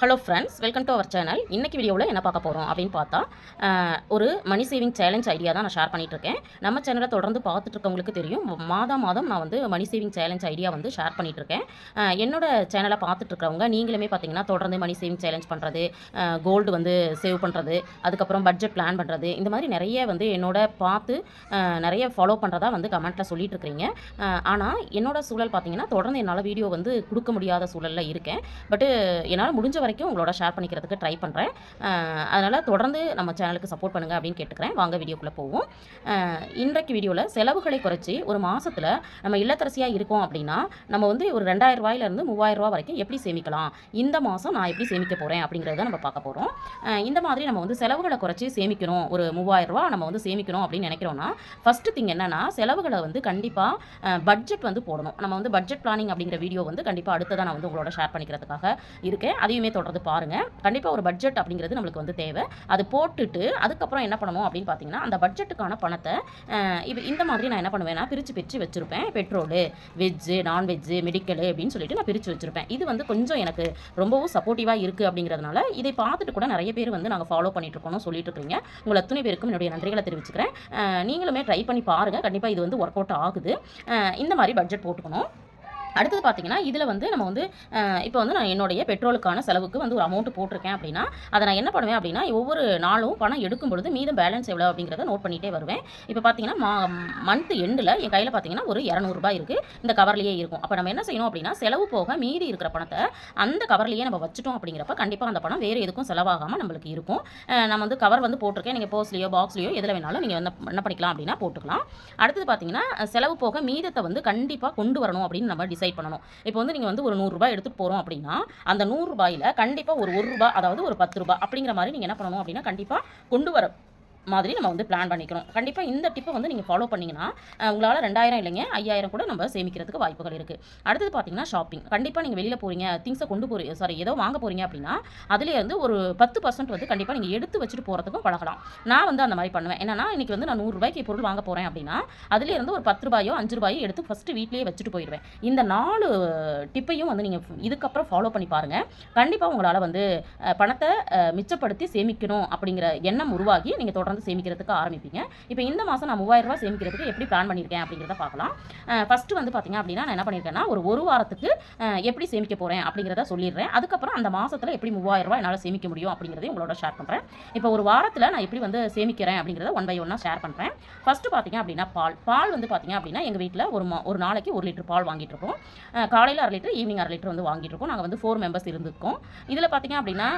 Hello friends welcome to our channel இன்றைக்கி வீடியோவில் என்ன பார்க்க போகிறோம் அப்படின்னு பார்த்தா ஒரு மணி சேவிங் சேலஞ்ச் ஐடியா தான் நான் ஷேர் பண்ணிட்டு இருக்கேன். நம்ம சேனலை தொடர்ந்து பார்த்துட்டு இருக்கவங்களுக்கு தெரியும். மாதம் மாதம் நான் வந்து மணி சேவிங் சேலஞ்ச் ஐடியா வந்து ஷேர் பண்ணிட்டு இருக்கேன். என்னோட சேனலை பார்த்துட்ருக்கவங்க நீங்களுமே பார்த்தீங்கன்னா தொடர்ந்து மணி சேவிங் சேலஞ்ச் பண்ணுறது கோல்டு வந்து சேவ் பண்ணுறது அதுக்கப்புறம் பட்ஜெட் பிளான் பண்ணுறது இந்த மாதிரி நிறைய வந்து என்னோட பார்த்து நிறைய ஃபாலோ பண்ணுறதா வந்து கமெண்ட்டில் சொல்லிட்டு இருக்கிறீங்க. ஆனால் என்னோட சூழல் பார்த்தீங்கன்னா தொடர்ந்து என்னால் வீடியோ வந்து கொடுக்க முடியாத சூழலில் இருக்கேன். பட்டு என்னால் முடிஞ்ச வரைக்கும் உங்களோட ஷேர் பண்ணிக்கிறதுக்கு ட்ரை பண்ணுறேன் அதனால் தொடர்ந்து நம்ம சேனலுக்கு சப்போர்ட் பண்ணுங்கள் அப்படின்னு கேட்டுக்கிறேன். வாங்க வீடியோக்குள்ளே போவோம். இன்றைக்கு வீடியோவில் செலவுகளை குறைச்சி ஒரு மாதத்தில் நம்ம இல்லத்தரசியாக இருக்கோம் அப்படின்னா நம்ம வந்து ஒரு ரெண்டாயிரம் ரூபாயிலேருந்து மூவாயிரம் ரூபா வரைக்கும் எப்படி சேமிக்கலாம்? இந்த மாதம் நான் எப்படி சேமிக்க போகிறேன் அப்படிங்கிறத நம்ம பார்க்க போகிறோம் இந்த மாதிரி நம்ம வந்து செலவுகளை குறைச்சி சேமிக்கணும். ஒரு மூவாயிரம் ரூபா நம்ம வந்து சேமிக்கணும் அப்படின்னு நினைக்கிறோன்னா ஃபஸ்ட்டு திங் என்னன்னா செலவுகளை வந்து கண்டிப்பாக பட்ஜெட் வந்து போடணும். நம்ம வந்து பட்ஜெட் பிளானிங் அப்படிங்கிற வீடியோ வந்து கண்டிப்பாக அடுத்ததான் நான் வந்து உங்களோட ஷேர் பண்ணிக்கிறதுக்காக இருக்கேன். அதையுமே தொடர்ந்து பாருங்கள் கண்டிப்பாக ஒரு பட்ஜெட் அப்படிங்கிறது நம்மளுக்கு வந்து தேவை. அது போட்டுட்டு அதுக்கப்புறம் என்ன பண்ணணும் அப்படின்னு பார்த்தீங்கன்னா அந்த பட்ஜெட்டுக்கான பணத்தை இது இந்த மாதிரி நான் என்ன பண்ணுவேன்னா பிரித்து பிரித்து வச்சுருப்பேன். பெட்ரோலு வெஜ்ஜு நான்வெஜ்ஜு மெடிக்கலு அப்படின்னு சொல்லிட்டு நான் பிரித்து வச்சுருப்பேன். இது வந்து கொஞ்சம் எனக்கு ரொம்பவும் சப்போர்ட்டிவாக இருக்குது அப்படிங்கிறதுனால இதை பார்த்துட்டு கூட நிறைய பேர் வந்து நாங்கள் ஃபாலோ பண்ணிட்டு இருக்கோம்னு சொல்லிட்டு இருக்கீங்க. உங்கள் அத்தனை பேருக்கும் என்னுடைய நன்றிகளை தெரிவிச்சுக்கிறேன். நீங்களுமே ட்ரை பண்ணி பாருங்கள் கண்டிப்பாக இது வந்து ஒர்க் அவுட் ஆகுது இந்த மாதிரி பட்ஜெட் போட்டுக்கணும். அடுத்தது பார்த்தீங்கன்னா இதில் வந்து நம்ம வந்து இப்போ வந்து நான் என்னுடைய பெட்ரோலுக்கான செலவுக்கு வந்து ஒரு அமௌண்ட் போட்டிருக்கேன் அப்படின்னா அதை நான் என்ன பண்ணுவேன் அப்படின்னா ஒவ்வொரு நாளும் பணம் எடுக்கும் பொழுது மீதம் பேலன்ஸ் எவ்வளோ அப்படிங்கிறத நோட் பண்ணிகிட்டே வருவேன். இப்போ பார்த்தீங்கன்னா மா மந்த் எண்டில் என் கையில் பார்த்தீங்கன்னா ஒரு இரநூறுபா இருக்குது இந்த கவர்லேயே இருக்கும். அப்போ நம்ம என்ன செய்யணும் அப்படின்னா செலவு போக மீதி இருக்கிற பணத்தை அந்த கவர்லேயே நம்ம வச்சுட்டோம் அப்படிங்கிறப்ப கண்டிப்பாக அந்த பணம் வேறு எதுக்கும் செலவாகாமல் நம்மளுக்கு இருக்கும். நம்ம வந்து கவர் வந்து போட்டிருக்கேன். நீங்கள் போஸ்ட்லேயோ பாக்ஸ்லேயோ எதில் வேணாலும் நீங்கள் வந்து என்ன பண்ணிக்கலாம் அப்படின்னா போட்டுக்கலாம். அடுத்தது பார்த்தீங்கன்னா செலவு போக மீதத்தை வந்து கண்டிப்பாக கொண்டு வரணும் அப்படின்னு நம்ம டிசைட் பண்ணணும். இப்போ வந்து நீங்கள் வந்து ஒரு நூறுரூபா எடுத்துகிட்டு போகிறோம் அப்படின்னா அந்த நூறுரூபாயில் கண்டிப்பாக ஒரு ஒரு ரூபா அதாவது ஒரு பத்து ரூபாய் அப்படிங்கிற மாதிரி நீங்கள் என்ன பண்ணணும் அப்படின்னா கண்டிப்பாக கொண்டு வர மாதிரி நம்ம வந்து பிளான் பண்ணிக்கிறோம். கண்டிப்பாக இந்த டிப்பை வந்து நீங்கள் ஃபாலோ பண்ணிங்கன்னா உங்களால் ரெண்டாயிரம் இல்லைங்க ஐயாயிரம் கூட நம்ம சேமிக்கிறதுக்கு வாய்ப்புகள் இருக்குது அடுத்தது பார்த்தீங்கன்னா ஷாப்பிங் கண்டிப்பாக நீங்கள் வெளியில் போகிறீங்க திங்ஸை கொண்டு போகிறீங்க சாரி ஏதோ வாங்க போகிறீங்க அப்படின்னா அதுலேயே வந்து ஒரு பத்து பர்சன்ட் வந்து கண்டிப்பாக நீங்கள் எடுத்து வச்சுட்டு போகிறதுக்கும் பழகலாம். நான் வந்து அந்த மாதிரி பண்ணுவேன். என்னன்னா இன்றைக்கி வந்து நான் நூறுரூபாய்க்கு பொருள் வாங்க போகிறேன் அப்படின்னா அதுலேயே இருந்து ஒரு பத்து ரூபாயோ அஞ்சு ரூபாயோ எடுத்து ஃபஸ்ட்டு வீட்லேயே வச்சுட்டு போயிடுவேன். இந்த நாலு டிப்பையும் வந்து நீங்கள் இதுக்கப்புறம் ஃபாலோ பண்ணி பாருங்கள் கண்டிப்பாக உங்களால் வந்து பணத்தை மிச்சப்படுத்தி சேமிக்கணும் அப்படிங்கிற எண்ணம் உருவாகி நீங்கள் தொடர்ந்து சேமிக்கிறதுக்கு ஆரம்பிப்பீங்க. இப்போ இந்த மாதம் நான் மூவாயிரம் ரூபாய் சேமிக்கிறதுக்கு எப்படி பிளான் பண்ணியிருக்கேன் அப்படிங்கிறத பார்க்கலாம். ஃபஸ்ட்டு வந்து பார்த்தீங்க அப்படின்னா நான் என்ன பண்ணியிருக்கேன்னா ஒரு ஒரு வாரத்துக்கு எப்படி சேமிக்க போகிறேன் அப்படிங்கிறத சொல்லிடுறேன். அதுக்கப்புறம் அந்த மாதத்தில் எப்படி மூவாயிரம் ரூபாய் என்னால் சேமிக்க முடியும் அப்படிங்கிறதையும் உங்களோட ஷேர் பண்ணுறேன் இப்போ ஒரு வாரத்தில் நான் எப்படி வந்து சேமிக்கிறேன் அப்படிங்கிறத ஒன் பை ஒன்னாக ஷேர் பண்ணுறேன் ஃபஸ்ட்டு பார்த்தீங்க அப்படின்னா பால். பால் வந்து பார்த்தீங்க அப்படின்னா எங்கள் வீட்டில் ஒரு மா ஒரு நாளைக்கு ஒரு லிட்டர் பால் வாங்கிட்டு இருக்கோம். காலையில் அரை லிட்டர் ஈவினிங் அரை லிட்டர் வந்து வாங்கிட்டு இருக்கோம். நாங்கள் வந்து ஃபோர் மெம்பர்ஸ் இருந்திருக்கோம். இதில் பார்த்தீங்க அப்படின்னா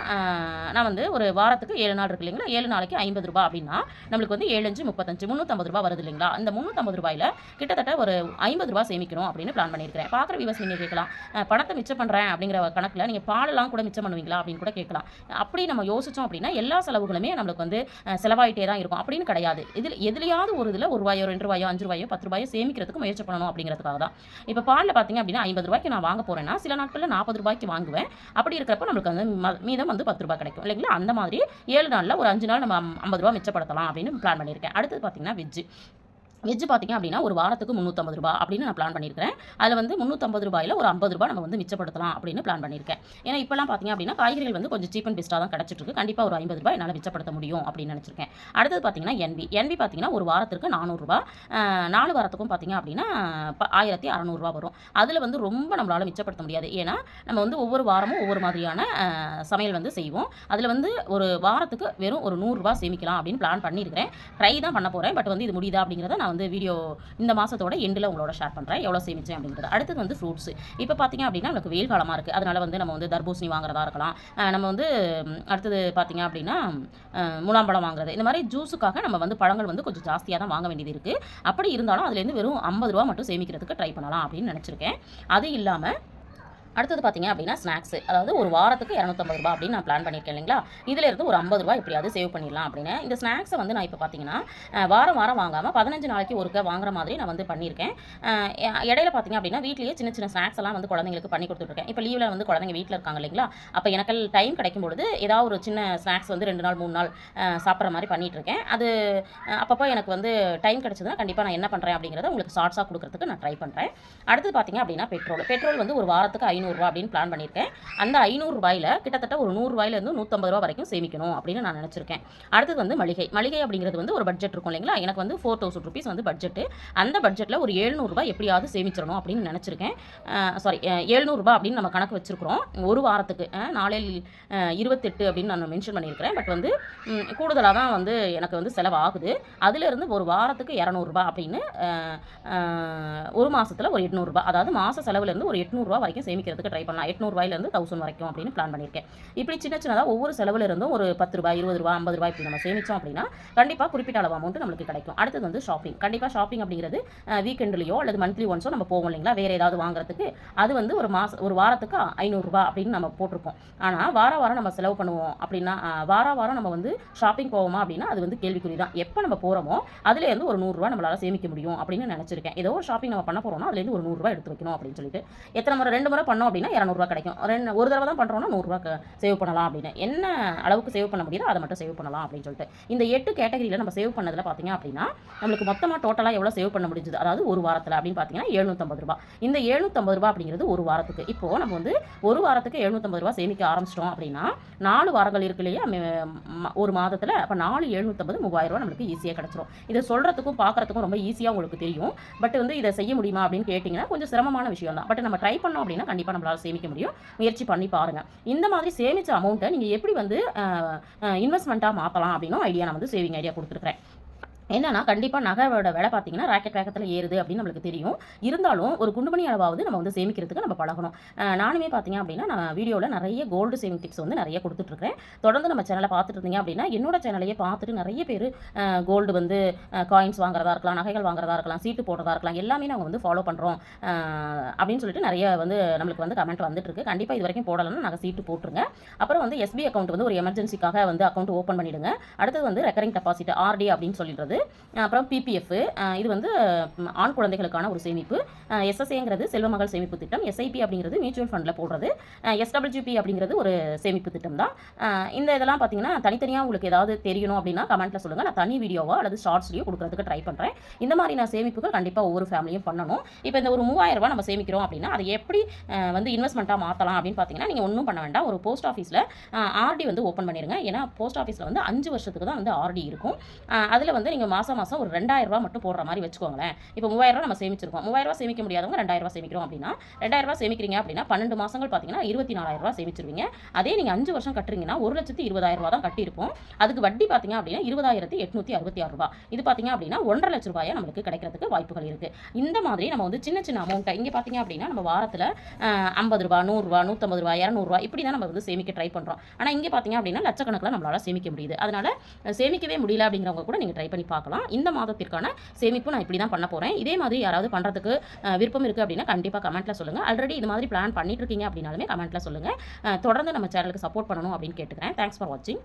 நான் வந்து ஒரு வாரத்துக்கு ஏழு நாள் இருக்கு இல்லைங்களா? ஏழு நாளைக்கு ஐம்பது ரூபாய் அப்படின்னு நம்மளுக்கு வந்து ஏழு அஞ்சு முப்பத்தஞ்சு முந்நூற்றம்பது ரூபாய் வருது இல்லைங்களா? அந்த முந்நூற்றம்பது ரூபாயில் கிட்டத்தட்ட ஒரு ஐம்பது ரூபா சேமிக்கணும் அப்படின்னு பிளான் பண்ணியிருக்கிறேன். பார்க்குற விவசாயம் நீங்கள் கேட்கலாம். பணத்தை மிச்சம் பண்ணுறேன் அப்படிங்கிற கணக்கில் நீங்கள் பாலெல்லாம் கூட மிச்சம் பண்ணுவீங்களா அப்படின்னு கூட கேட்கலாம். அப்படி நம்ம யோசித்தோம் அப்படின்னா எல்லா செலவுகளுமே நம்மளுக்கு வந்து செலவாயிட்டே தான் இருக்கும். அப்படின்னு கிடையாது. இதில் எதுலையாவது ஒரு இதில் ஒரு ரூபாயோ ரெண்டு ரூபாயோ அஞ்சு ரூபாயோ பத்து ரூபாயோ சேமிக்கிறதுக்கு முயற்சி பண்ணணும் அப்படிங்கிறதுக்காக தான். இப்போ பாலில் பார்த்தீங்க அப்படின்னா ஐம்பது ரூபாய்க்கு நான் வாங்க போகிறேன்னா சில நாட்களில் நாற்பது ரூபாய்க்கு வாங்குவேன். அப்படி இருக்கிறப்ப நம்மளுக்கு வந்து ம- மீதம் வந்து பத்து ரூபாய் கிடைக்கும். இல்லைங்களா? அந்த மாதிரி ஏழு நாளில் ஒரு அஞ்சு நாள் நம்ம ஐம்பது ரூபா மிச்சப்படுத்தலாம் அப்படின்னு பிளான் பண்ணியிருக்கேன். அடுத்தது பார்த்தீங்கன்னா வெஜ்ஜு வெஜ்ஜு பார்த்தீங்க அப்படின்னா ஒரு வாரத்துக்கு முந்நூற்றம்பது ரூபா அப்படின்னு நான் பிளான் பண்ணியிருக்கிறேன் அதில் வந்து முந்நூற்றம்பது ரூபாயில் ஒரு ஐம்பது ரூபாய் நம்ம வந்து மிச்சப்படுத்தலாம் அப்படின்னு பிளான் பண்ணியிருக்கேன் ஏன்னா இப்போலாம் பார்த்தீங்க அப்படின்னா காய்கறிகள் வந்து கொஞ்சம் சீப் அண்ட் பெஸ்ட்டாக தான் கிடச்சிட்டுருக்கு. கண்டிப்பாக ஒரு ஐம்பது ரூபாய் என்னால் மிச்சப்படுத்த முடியும் அப்படின்னு நினச்சிருக்கேன். அடுத்தது பார்த்தீங்கன்னா என்பி என்பி பார்த்தீங்கன்னா ஒரு வாரத்திற்கு நானூறுரூபா நாலு வாரத்துக்கும் பார்த்தீங்க அப்படின்னா ஆயிரத்தி அறநூறுபா வரும். அதில் வந்து ரொம்ப நம்மளால் மிச்சப்படுத்த முடியாது. ஏன்னா நம்ம வந்து ஒவ்வொரு வாரமும் ஒவ்வொரு மாதிரியான சமையல் வந்து செய்வோம். அதில் வந்து ஒரு வாரத்துக்கு வெறும் ஒரு நூறுரூவா சேமிக்கலாம் அப்படின்னு பிளான் பண்ணியிருக்கிறேன் ட்ரை தான் பண்ண போகிறேன் பட் வந்து இது முடியுதா அப்படிங்கிறத நான் வந்து வீடியோ இந்த மாதத்தோட எண்டில் உங்களோட ஷேர் பண்ணுறேன் எவ்வளோ சேமிச்சேன் அப்படிங்கிறது அடுத்தது வந்து ஃப்ரூட்ஸ் இப்போ பார்த்தீங்க அப்படின்னா நமக்கு வெயில் காலமாக இருக்குது அதனால வந்து நம்ம வந்து தர்பூசணி வாங்குறதா இருக்கலாம். நம்ம வந்து அடுத்தது பார்த்தீங்க அப்படின்னா முலாம்பழம் வாங்குறது. இந்த மாதிரி ஜூஸுக்காக நம்ம வந்து பழங்கள் வந்து கொஞ்சம் ஜாஸ்தியாக தான் வாங்க வேண்டியது இருக்குது அப்படி இருந்தாலும் அதுலேருந்து வெறும் ஐம்பது ரூபா மட்டும் சேமிக்கிறதுக்கு ட்ரை பண்ணலாம் அப்படின்னு நினச்சிருக்கேன். அது இல்லாமல் அடுத்தது பார்த்தீங்க அப்படின்னா ஸ்நாக்ஸ் அதாவது ஒரு வாரத்துக்கு இரநூத்தம்பது ரூபா அப்படின்னு நான் பிளான் பண்ணியிருக்கேன் இல்லைங்களா? இதில் இருந்து ஒரு ஐம்பது ரூபா எப்படியாவது சேவ் பண்ணிடலாம் அப்படின்னு. இந்த ஸ்நாக்ஸை வந்து நான் இப்போ பார்த்தீங்கன்னா வாரம் வாரம் வாங்காமல் பதினஞ்சு நாளைக்கு ஒருக்க வாங்குற மாதிரி நான் வந்து பண்ணியிருக்கேன். இடையில பார்த்தீங்க அப்படின்னா வீட்லேயே சின்ன சின்ன ஸ்நாக்ஸ் எல்லாம் வந்து குழந்தைங்களுக்கு பண்ணி கொடுத்துட்ருக்கேன் இப்போ லீவில் வந்து குழந்தைங்க வீட்டில் இருக்காங்க இல்லைங்களா? அப்போ எனக்கு டைம் கிடைக்கும் பொழுது ஏதாவது ஒரு சின்ன ஸ்நாக்ஸ் வந்து ரெண்டு நாள் மூணு நாள் சாப்பிட்ற மாதிரி பண்ணிகிட்ருக்கேன் அது அப்பப்போ எனக்கு வந்து டைம் கிடச்சதுன்னா கண்டிப்பாக நான் என்ன பண்ணுறேன் அப்படிங்கிறத உங்களுக்கு ஷார்ட்ஸாக கொடுக்குறதுக்கு நான் ட்ரை பண்ணுறேன் அடுத்து பார்த்தீங்க அப்படின்னா பெட்ரோல் பெட்ரோல் வந்து ஒரு வாரத்துக்கு ஐநூறு ஐநூறுரூவா அப்படின்னு பிளான் பண்ணியிருக்கேன். அந்த ஐநூறுரூவாயில் கிட்டத்தட்ட ஒரு நூறுரூவாயிலேருந்து நூற்றம்பது ரூபா வரைக்கும் சேமிக்கணும் அப்படின்னு நான் நினச்சிருக்கேன். அடுத்தது வந்து மளிகை. மளிகை அப்படிங்கிறது வந்து ஒரு பட்ஜெட் இருக்கும் இல்லைங்களா? எனக்கு வந்து ஃபோர் தௌசண்ட் ருபீஸ் வந்து பட்ஜெட்டு அந்த பட்ஜெட்டில் ஒரு ஏழ்நூறுபா எப்படியாவது சேமிச்சிடணும் அப்படின்னு நினச்சிருக்கேன். சாரி எழுநூறுபா அப்படின்னு நம்ம கணக்கு வச்சுருக்கிறோம். ஒரு வாரத்துக்கு நாளையில் நாளில் இருபத்தெட்டு அப்படின்னு நான் மென்ஷன் பண்ணியிருக்கிறேன். பட் வந்து கூடுதலாக தான் வந்து எனக்கு வந்து செலவாகுது. அதுலேருந்து ஒரு வாரத்துக்கு இரநூறுபா அப்படின்னு ஒரு மாதத்தில் ஒரு எட்நூறுபா அதாவது மாத செலவுலேருந்து ஒரு எட்நூறுரூவா வரைக்கும் சேமிக்கிறதுக்கு ட்ரை பண்ணலாம். எட்நூறுபாயிலேருந்து தௌசண்ட் வரைக்கும் அப்படின்னு பிளான் பண்ணியிருக்கேன் இப்படி சின்ன சின்னதாக ஒவ்வொரு செலவுல இருந்தும் ஒரு பத்து ரூபாய் இருபது ரூபா ஐம்பது ரூபாய் இப்படி நம்ம சேமிச்சோம் அப்படின்னா கண்டிப்பாக குறிப்பிட்ட அளவு அமௌண்ட் நம்மளுக்கு கிடைக்கும். அடுத்தது வந்து ஷாப்பிங் கண்டிப்பாக ஷாப்பிங் அப்படிங்கிறது வீக்கெண்ட்லேயோ அல்லது மந்த்லி ஒன்ஸோ நம்ம போவோம் இல்லைங்களா? வேறு ஏதாவது வாங்குறதுக்கு. அது வந்து ஒரு மாதம் ஒரு வாரத்துக்கு ஐநூறுரூபா அப்படின்னு நம்ம போட்டிருப்போம். ஆனால் வார வாரம் நம்ம செலவு பண்ணுவோம் அப்படின்னா வார வாரம் நம்ம வந்து ஷாப்பிங் போவோமா அப்படின்னா அது வந்து கேள்விக்குறி தான் எப்போ நம்ம போகிறோமோ அதுலேருந்து ஒரு நூறுரூவா நம்மளால் சேமிக்க முடியும் அப்படின்னு நினச்சிருக்கேன். ஏதோ ஒரு ஷாப்பிங் நம்ம பண்ண போகிறோம்னா அதுலேருந்து ஒரு நூறுரூவா எடுத்து வைக்கணும் அப்படின்னு சொல்லிட்டு. எத்தனை முறை ரெண்டு முறை பண்ணோம் அப்படின்னா இரநூறுவா கிடைக்கும். ரெண்டு ஒரு தடவை தான் பண்ணுறோம்னா நூறுரூவா சேவ் பண்ணலாம் அப்படின்னு. என்ன அளவுக்கு சேவ் பண்ண முடியுதோ அதை மட்டும் சேவ் பண்ணலாம் அப்படின்னு சொல்லிட்டு. இந்த எட்டு கேட்டகரியில் நம்ம சேவ் பண்ணதில் பார்த்தீங்க அப்படின்னா நம்மளுக்கு மொத்தமாக டோட்டலாக எவ்வளோ சேவ் பண்ண முடிஞ்சது? அதாவது ஒரு வாரத்தில் அப்படின்னு பார்த்தீங்கன்னா எழுநூற்றம்பது ரூபா இந்த எழுநூற்றம்பது ரூபா அப்படிங்கிறது ஒரு வாரத்துக்கு. இப்போது நம்ம வந்து ஒரு வாரத்துக்கு எழுநூற்றம்பது ரூபா சேமிக்க ஆரம்பிச்சிட்டோம் அப்படின்னா நாலு வாரங்கள் இருக்கு இல்லையா? ஒரு மாதத்தில் அப்போ நாலு எழுநூற்றம்பது மூவாயிரம் ரூபா நம்மளுக்கு ஈஸியாக கிடச்சிரும். இதை சொல்கிறதுக்கும் பார்க்குறதுக்கும் ரொம்ப ஈஸியாக உங்களுக்கு தெரியும். பட் வந்து இதை செய்ய முடியுமா அப்படின்னு கேட்டிங்கன்னா கொஞ்சம் சிரமமான விஷயம் தான் பட் நம்ம ட்ரை பண்ணோம் அப்படின்னா கண்டிப்பாக நம்மளால் சேமிக்க முடியும். முயற்சி பண்ணி பாருங்கள் இந்த மாதிரி சேமிச்ச அமௌண்ட்டை நீங்கள் எப்படி வந்து இன்வெஸ்ட்மெண்ட்டாக மாற்றலாம் அப்படின்னும் ஐடியா நான் வந்து சேவிங் ஐடியா கொடுத்துருக்குறேன். என்னன்னா கண்டிப்பாக நகையோட விலை பார்த்தீங்கன்னா ராக்கெட் வேகத்தில் ஏறுது அப்படின்னு நம்மளுக்கு தெரியும். இருந்தாலும் ஒரு குண்டுமணி அளவாவது நம்ம வந்து சேமிக்கிறதுக்கு நம்ம பழகணும். நானுமே பார்த்தீங்க அப்படின்னா நான் வீடியோவில் நிறைய கோல்டு சேவிங் டிப்ஸ் வந்து நிறைய கொடுத்துட்ருக்கேன் தொடர்ந்து நம்ம சேனலை பார்த்துட்டு இருந்தீங்க அப்படின்னா என்னோட சேனலையே பார்த்துட்டு நிறைய பேர் கோல்டு வந்து காயின்ஸ் வாங்குறதா இருக்கலாம் நகைகள் வாங்குறதா இருக்கலாம் சீட்டு போடுறதா இருக்கலாம் எல்லாமே நாங்கள் வந்து ஃபாலோ பண்ணுறோம் அப்படின்னு சொல்லிட்டு நிறைய வந்து நம்மளுக்கு வந்து கமெண்ட் வந்துட்டு இருக்கு கண்டிப்பாக இது வரைக்கும் போடலைன்னா நாங்கள் சீட்டு போட்டுருங்க. அப்புறம் வந்து எஸ்பி அக்கௌண்ட் வந்து ஒரு எமர்ஜென்சிக்காக வந்து அக்கௌண்ட் ஓப்பன் பண்ணிடுங்க. அடுத்தது வந்து ரெக்கரிங் டெபாசிட் ஆர்டி அப்படின்னு சொல்லிடுறது. அப்புறம் பிபிஎஃப் இது வந்து ஆண் குழந்தைகளுக்கான ஒரு சேமிப்பு. எஸ்எஸ்ஏங்கிறது செல்வமகள் சேமிப்பு திட்டம். எஸ்ஐபி அப்படிங்கிறது மியூச்சுவல் ஃபண்டில் போடுறது. எஸ்டபிள்யூபி அப்படிங்கிறது ஒரு சேமிப்பு திட்டம் தான். இந்த இதெல்லாம் பார்த்தீங்கன்னா தனித்தனியாக உங்களுக்கு ஏதாவது தெரியணும் அப்படின்னா கமெண்ட்டில் சொல்லுங்கள் நான் தனி வீடியோவோ அல்லது ஷார்ட்ஸ்லையோ கொடுக்கறதுக்கு ட்ரை பண்ணுறேன் இந்த மாதிரி நான் சேமிப்புகள் கண்டிப்பாக ஒவ்வொரு ஃபேமிலியும் பண்ணணும். இப்போ இந்த ஒரு மூவாயிரம் ரூபா நம்ம சேமிக்கிறோம் அப்படின்னா அதை எப்படி வந்து இன்வெஸ்ட்மெண்ட்டாக மாற்றலாம் அப்படின்னு பார்த்தீங்கன்னா நீங்கள் ஒன்றும் பண்ண வேண்டாம். ஒரு போஸ்ட் ஆஃபீஸில் ஆர்டி வந்து ஓப்பன் பண்ணிடுங்க ஏன்னா போஸ்ட் ஆஃபீஸில் வந்து அஞ்சு வருஷத்துக்கு தான் வந்து ஆர்டி இருக்கும். அதில் வந்து நீங்கள் மாதம் மாதம் ஒரு ரெண்டாயிரரூவா மட்டும் போடுற மாதிரி வச்சுக்கோங்களேன். இப்போ மூவாயிரம் நம்ம சேமிச்சிருக்கோம். மூவாயிரம் சேமிக்க முடியாதவங்க ரெண்டாயிரம் சேமிக்கிறோம் அப்படின்னா ரெண்டாயிரம் ரூபாய் சேமிக்கிறீங்க அப்படின்னா பன்னெண்டு மாதங்கள் பார்த்தீங்கன்னா இருபத்தி நாலாயிரம் சேமிச்சிருவீங்க. அதே நீங்கள் அஞ்சு வருஷம் கட்டுறீங்கன்னா ஒரு லட்சத்தி இருபதாயிரரூவா தான் கட்டியிருப்போம். அதுக்கு வட்டி பார்த்தீங்க அப்படின்னா இருபதாயிரத்தி எட்நூற்றி அறுபத்தி ஆறு ரூபா இது பார்த்தீங்க அப்படின்னா ஒன்றரை லட்ச ரூபாயா நம்மளுக்கு கிடைக்கிறதுக்கு வாய்ப்புகள் இருக்குது இந்த மாதிரி நம்ம வந்து சின்ன சின்ன அமௌண்ட்டை இங்கே பார்த்தீங்க அப்படின்னா நம்ம வாரத்தில் ஐம்பது ரூபா நூறுரூவா நூற்றம்பது ரூபா இரநூறுவா இப்படி தான் நம்ம வந்து சேமிக்க ட்ரை பண்ணுறோம் ஆனால் இங்கே பார்த்தீங்க அப்படின்னா லட்சக்கணக்கில் நம்மளால் சேமிக்க முடியுது. அதனால் சேமிக்கவே முடியல அப்படிங்கிறவங்க கூட நீங்கள் ட்ரை பண்ணி பார்க்கலாம். இந்த மாதத்திற்கான சேமிப்பு நான் இப்படி தான் பண்ண போகிறேன் இதே மாதிரி யாராவது பண்ணுறதுக்கு விருப்பம் இருக்குது அப்படின்னா கண்டிப்பாக கமெண்ட்டில் சொல்லுங்கள் ஆல்ரெடி இது மாதிரி பிளான் பண்ணிட்டு இருக்கீங்க அப்படின்னாலுமே கமெண்ட்டில் சொல்லுங்கள் தொடர்ந்து நம்ம சேனலுக்கு சப்போர்ட் பண்ணணும் அப்படின்னு கேட்டுக்கிறேன். தேங்க்ஸ் ஃபார் வாட்சிங்